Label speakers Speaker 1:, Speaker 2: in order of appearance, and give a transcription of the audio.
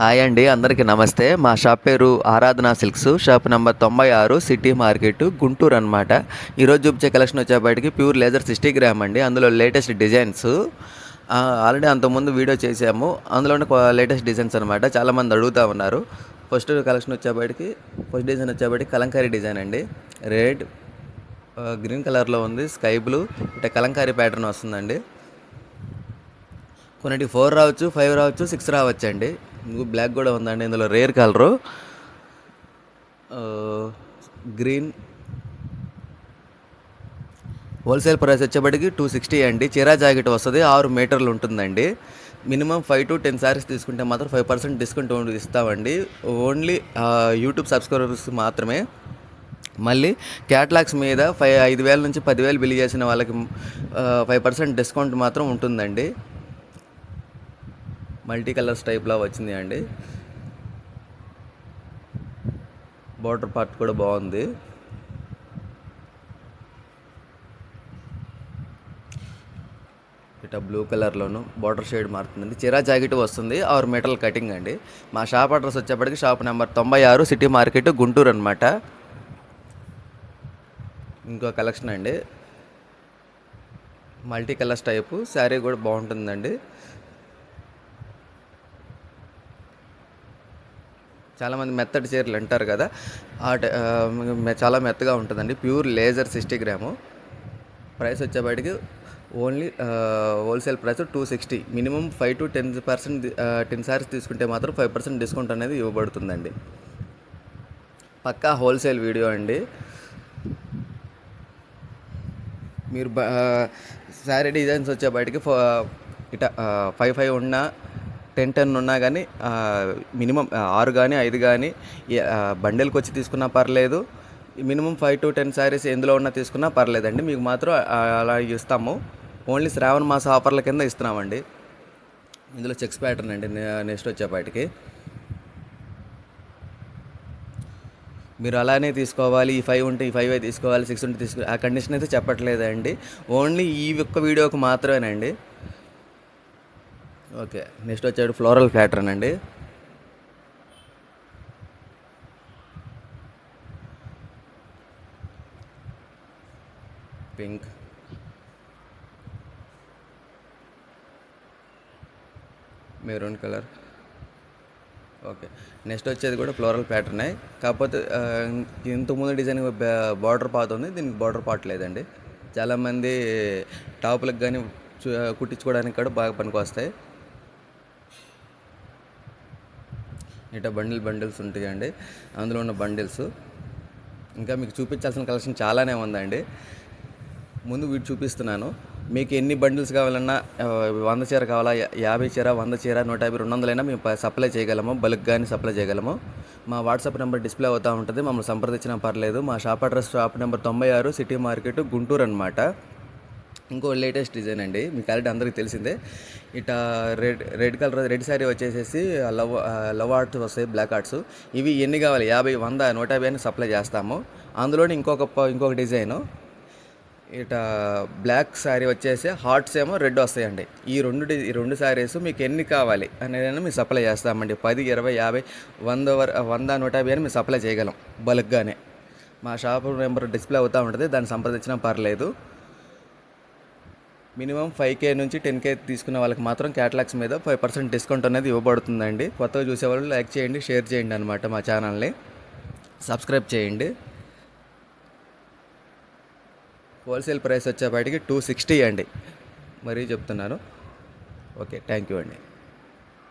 Speaker 1: Hi అండి అందరికీ నమస్తే. మా షాప్ పేరు ఆరాధన సిల్క్స్. షాప్ నెంబర్ తొంభై ఆరు సిటీ మార్కెట్ గుంటూరు అనమాట ఈరోజు చూపించే కలెక్షన్ వచ్చేప్పటికి ప్యూర్ లేజర్ సిక్స్టీ గ్రామ్ అండి. అందులో లేటెస్ట్ డిజైన్స్. ఆల్రెడీ అంతకుముందు వీడియో చేసాము అందులోనే లేటెస్ట్ డిజైన్స్ అనమాట చాలామంది అడుగుతూ ఉన్నారు. ఫస్ట్ కలెక్షన్ వచ్చేప్పటికి ఫస్ట్ డిజైన్ వచ్చేప్పటికి కలంకారీ డిజైన్ అండి. రెడ్ గ్రీన్ కలర్లో ఉంది. స్కై బ్లూ ఇట కలంకారీ ప్యాటర్న్ వస్తుందండి. కొన్నిటి ఫోర్ రావచ్చు ఫైవ్ రావచ్చు సిక్స్ రావచ్చు అండి బ్లాక్ కూడా ఉందండి ఇందులో rare colour green wholesale price వచ్చేప్పటికి టూ సిక్స్టీ అండి. చీరా జాకెట్ వస్తుంది ఆరు మీటర్లు ఉంటుందండి. Minimum five to ten saris తీసుకుంటే మాత్రం ఫైవ్ పర్సెంట్ డిస్కౌంట్ ఇస్తామండి. ఓన్లీ యూట్యూబ్ సబ్స్క్రైబర్స్ మాత్రమే. మళ్ళీ క్యాట్లాగ్స్ మీద ఫైవ్ ఐదు వేల నుంచి పదివేలు బిల్ చేసిన వాళ్ళకి ఫైవ్ పర్సెంట్ డిస్కౌంట్ మాత్రం ఉంటుందండి. మల్టీ కలర్స్ టైప్లో వచ్చింది అండి. బార్డర్ పార్ట్ కూడా బాగుంది. ఇట బ్లూ కలర్లోను బార్డర్ షేడ్ మారుతుందండి. చిరా జాకెట్ వస్తుంది. ఆరు మీటర్ల కటింగ్ అండి. మా షాప్ అడ్రస్ వచ్చేప్పటికి షాప్ నెంబర్ తొంభై ఆరు సిటీ మార్కెట్ గుంటూరు అనమాట ఇంకో కలెక్షన్ అండి. మల్టీ కలర్స్ టైపు శారీ కూడా బాగుంటుందండి. చాలామంది మెత్తటి చీరలు అంటారు కదా. ఆ టై- మె- చాలా మెత్తగా ఉంటుందండి. Pure laser sixty gram price వచ్చేప్పటికి only wholesale price two sixty. Minimum five to ten percent ten saris తీసుకుంటే మాత్రం ఫైవ్ పర్సెంట్ డిస్కౌంట్ అనేది ఇవ్వబడుతుందండి. పక్కా హోల్సేల్ వీడియో అండి. మీరు శారీ డిజైన్స్ వచ్చేప్పటికి ఫ- ఇట ఫైవ్ ఫైవ్ ఉన్నా టెన్ టెన్ ఉన్నా కానీ మినిమం ఆరు కానీ ఐదు కానీ బండిల్కి వచ్చి తీసుకున్నా పర్లేదు. Minimum five to ten saris ఎందులో ఉన్నా తీసుకున్నా పర్లేదండి. మీకు మాత్రం అలా ఇస్తాము. ఓన్లీ శ్రావణ మాస ఆఫర్ల కింద ఇస్తున్నామండి. ఇందులో చెక్స్ ప్యాటర్న్ అండి నెక్స్ట్ వచ్చేపాటికి. మీరు అలానే తీసుకోవాలి ఈ ఫైవ్ ఉంటే ఈ ఫైవ్ తీసుకోవాలి సిక్స్ ఉంటే తీసుకో ఆ కండిషన్ అయితే చెప్పట్లేదండి. ఓన్లీ ఈ ఒక్క వీడియోకి మాత్రమేనండి. ఓకే నెక్స్ట్ వచ్చాడు ఫ్లోరల్ ప్యాటర్న్ అండి pink maroon colour okay next వచ్చేది కూడా ఫ్లోరల్ ప్యాటర్నే కాకపోతే ఇంతకుముందు డిజైన్ బార్డర్ పాత ఉంది దీనికి బార్డర్ పార్ట్ లేదండి. చాలామంది టాపులకు కానీ కుట్టించుకోవడానికి కూడా బాగా పనికి వస్తాయి ఇట బండిల్ బండిల్స్ ఉంటాయండి. అందులో ఉన్న బండిల్స్. ఇంకా మీకు చూపించాల్సిన కలెక్షన్ చాలానే ఉందండి. ముందు వీటి చూపిస్తున్నాను. మీకు ఎన్ని బండిల్స్ కావాలన్నా వంద చీర కావాలా యాభై చీర వంద చీర నూట యాభై రెండు వందలైనా మేము సప్లై చేయగలము. బల్క్ కానీ సప్లై చేయగలము. మా వాట్సాప్ నెంబర్ డిస్ప్లే అవుతూ ఉంటుంది. మమ్మల్ని సంప్రదించినా పర్లేదు. మా షాప్ అడ్రస్ షాప్ నెంబర్ తొంభై ఆరు సిటీ మార్కెట్ గుంటూరు అనమాట ఇంకో లేటెస్ట్ డిజైన్ అండి. మీకు ఆల్రెడీ అందరికీ తెలిసిందే. ఇట red red colour red sari వచ్చేసేసి లవ్ లవ్ ఆర్ట్స్ వస్తాయి బ్లాక్ ఆర్ట్స్. ఇవి ఎన్ని కావాలి? యాభై వంద నూట యాభై అని సప్లై చేస్తాము. అందులోనే ఇంకొక ప- ఇంకొక డిజైను. ఇట బ్లాక్ శారీ వచ్చేసి హార్ట్స్ ఏమో రెడ్ వస్తాయండి. ఈ రెండు డి- ఈ రెండు శారీస్ మీకు ఎన్ని కావాలి అనేది మేము సప్లై చేస్తామండి. పది ఇరవై యాభై వంద వర వంద నూట యాభై అని మేము సప్లై చేయగలం బల్క్గానే. మా షాప్ నెంబర్ డిస్ప్లే అవుతూ ఉంటుంది దాన్ని సంప్రదించినా పర్లేదు. మినిమం ఫైవ్ కే నుంచి టెన్ కే తీసుకున్న వాళ్ళకి మాత్రం క్యాటలాగ్స్ మీద ఫైవ్ పర్సెంట్ డిస్కౌంట్ అనేది ఇవ్వబడుతుందండి. కొత్తగా చూసేవాళ్ళు లైక్ చేయండి షేర్ చేయండి అనమాట మా ఛానల్ని. సబ్స్క్రైబ్ చేయండి. హోల్సేల్ ప్రైస్ వచ్చేపాటికి టూ సిక్స్టీ అండి. మరీ చెప్తున్నాను. ఓకే థ్యాంక్ యూ అండి.